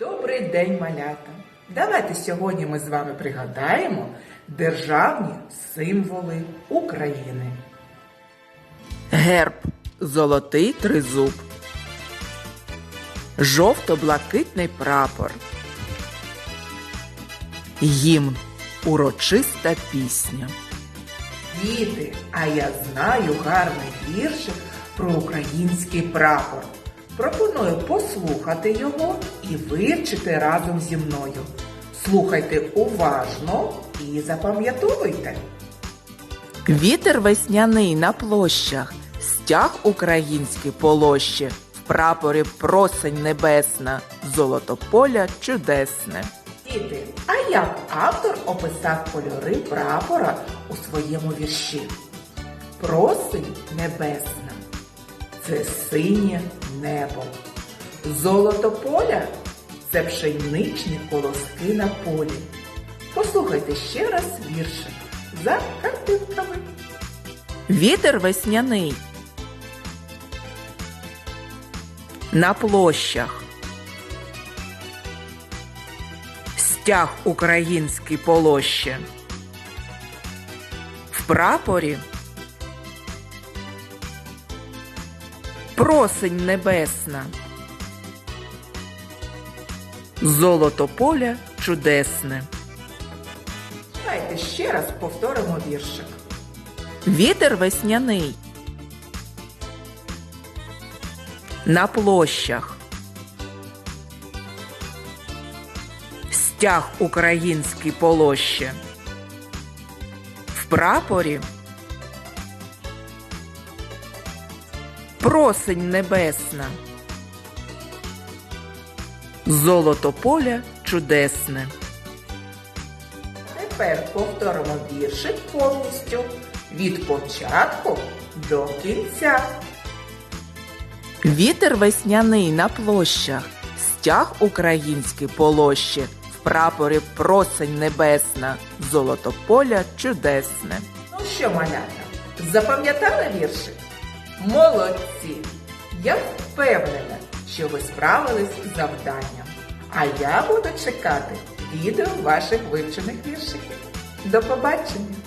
Добрий день, малята! Давайте сьогодні ми з вами пригадаємо державні символи України. Герб золотий тризуб. Жовто-блакитний прапор. Гімн урочиста пісня. Діти, а я знаю гарний віршик про український прапор. Пропоную послухати його і вивчити разом зі мною. Слухайте уважно і запам'ятовуйте. Вітер весняний на площах, стяг український полоще, в прапорі просень небесна, золото поля чудесне. Діти, а як автор описав кольори прапора у своєму вірші? Просень небесна це синє небо. Золото поля це пшеничні колоски на полі. Послухайте ще раз віршик за картинками. Вітер весняний. На площах. Стяг український полоще. В прапорі. Просень небесна. Золото поля чудесне. Давайте ще раз повторимо віршик. Вітер весняний. На площах. Стяг український полоще. В прапорі. Просень небесна. Золото поля чудесне. Тепер повторимо віршик повністю від початку до кінця. Вітер весняний на площах, стяг український полоще, в прапорі просень небесна, золото поля чудесне. Ну що, малята, запам'ятали віршик? Молодці! Я впевнена, що ви справились з завданням. А я буду чекати відео ваших вивчених віршиків. До побачення!